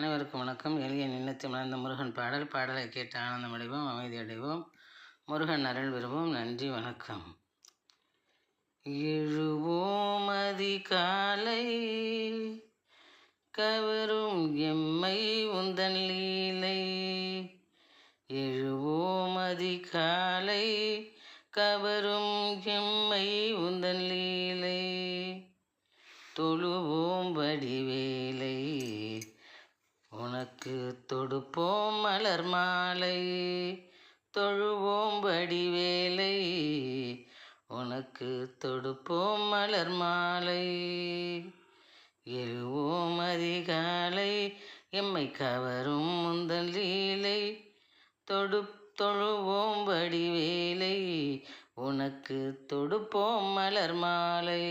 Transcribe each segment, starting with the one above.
அனைவருக்கும் வணக்கம். எளிய நினைத்து மலர்ந்த முருகன் பாடல் பாடலை கேட்டு ஆனந்தம் அடைவோம் அமைதி அடைவோம். முருகன் அருள் விரும்பும் நன்றி வணக்கம். எழுவோம் அதிகாலை கவரும் எம்மை உந்தன் லீலை. எழுவோம் அதிகாலை கவரும் எம்மை உந்தன் லீலை. தொழுவோம் உனக்கு தொடுப்போம் மலர் மாலை தொழுவோம் வடிவேலை. உனக்கு தொடுப்போம் மலர் மாலை எழுவோம் அதிகாலை. எம்மை கவரும் முந்தன் லீலை தொடு தொழுவோம் வடிவேலை. உனக்கு தொடுப்போம் மலர் மாலை.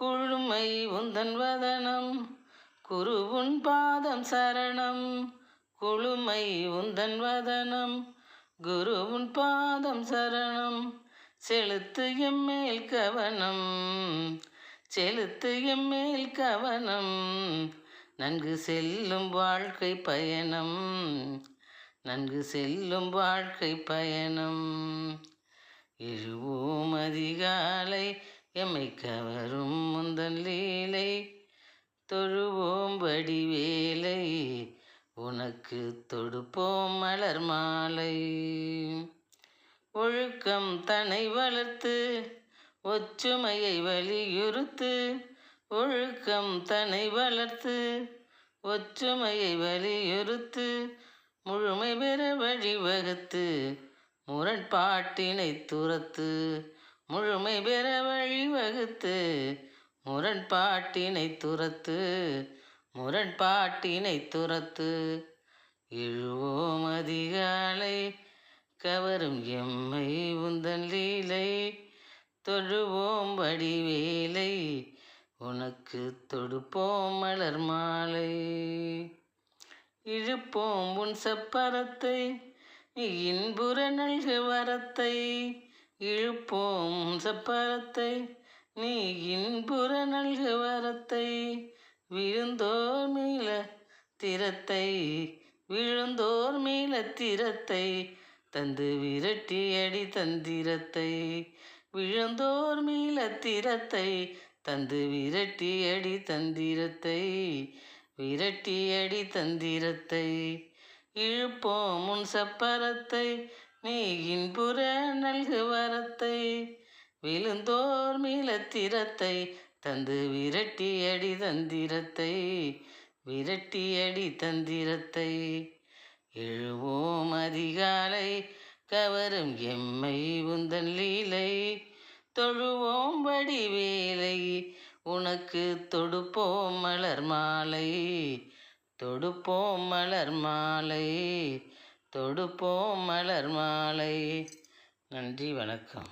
குழுமை உந்தன் வதனம் குருவுன் பாதம் சரணம் குழுமை உந்தன் வதனம். குருவுன் பாதம் சரணம் செலுத்து எம்மேல் கவனம். செலுத்து எம்மேல் கவனம் நன்கு செல்லும் வாழ்க்கை பயணம். நன்கு செல்லும் வாழ்க்கை பயணம். எழுவோம் அதிகாலை எம்மை கவரும் முந்தன் லீலை. தொழுவோம் வடிவேலை. உனக்கு தொடுப்போம் மலர் மாலை. ஒழுக்கம் தன்னை வளர்த்து ஒற்றுமையை வலியுறுத்து. ஒழுக்கம் தன்னை வளர்த்து ஒற்றுமையை வலியுறுத்து. முழுமை பெற வழிவகுத்து முரண்பாட்டினை துரத்து. முழுமை பெற வழிவகுத்து முரண்பாட்டினை துரத்து முரண்பாட்டினை துரத்து. எழுவோம் அதிகாலை கவரும் எம்மை உந்தன் லீலை. தொழுவோம் வடிவேலை உனக்கு தொடுப்போம் மலர் மாலை. இழுப்போம் உன் செப்பரத்தை இன்புற நல்கு வரத்தை. இழுப்போம் சப்பரத்தை நீ இன்பு திறத்தை விழுந்தோர் மீள திறத்தை விழுந்தோர் மீள திறத்தை தந்து விரட்டி அடி தந்திரத்தை. விழுந்தோர் மீள திறத்தை தந்து விரட்டி அடி தந்திரத்தை விரட்டி அடி தந்திரத்தை. இழுப்போம் முன் சப்பரத்தை நீ இன்புற நல்கு வரத்தை விழுந்தோர் மீளத்திரத்தை தந்து விரட்டி அடி தந்திரத்தை விரட்டி அடி தந்திரத்தை. எழுவோம் அதிகாலை கவரும் எம்மை உந்தன் லீலை. தொழுவோம் வடிவேலை உனக்கு தொடுப்போம் மலர் மாலை. தொடுப்போம் மலர் மாலை தொடுப்போம் மலர் மாலை. நன்றி வணக்கம்.